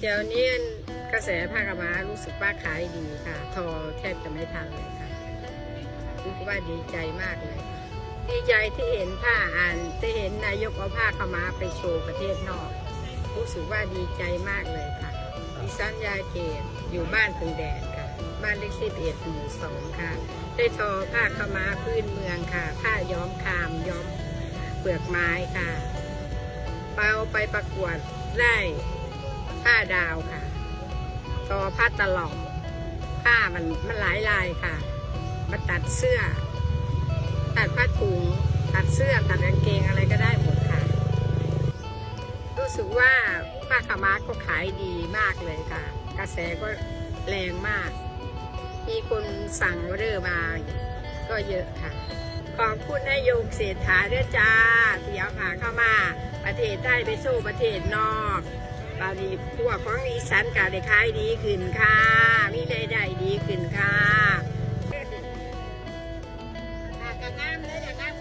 เดี๋ยวนี้กระแสผ้ากำมารู้สึกว่าขายดีค่ะ ทอแทบจะไม่ทันเลยค่ะรู้สึกว่าดีใจมากเลยค่ะดีใจที่เห็นผ้าอ่านที่เห็นนายกเอาผ้าขาวมาไปโชว์ประเทศนอก รู้สึกว่าดีใจมากเลยค่ะดิฉันยายเกตอยู่บ้านพึงแดดค่ะ บ้านเลขที่เอ็ดหมู่สองค่ะ ได้ทอผ้าขาวมาพื้นเมืองค่ะ ผ้าย้อมคามย้อมเปลือกไม้ค่ะเอาไปประกวดได้ ผ้าดาวค่ะ ทอผ้าตลอดผ้ามันมันหลายลายค่ะ มาตัดเสื้อ ตัดผ้าถุง ตัดเสื้อ ตัดกางเกงอะไรก็ได้หมดค่ะ รู้สึกว่าผ้าขาวม้าก็ขายดีมากเลยค่ะ กระแสก็แรงมาก มีคนสั่งออเดอร์มาก็เยอะค่ะ ขอบคุณนายโยกเศรษฐาด้วยจ้าที่เอาพาเข้ามาประเทศได้ไปสู้ประเทศนอก ตอนนี้พวกของอีสานกาได้ขายดีขึ้นค่ะมีได้ได้ดีขึ้นค่ะค่ะกันน้ำเลยกระน้ำ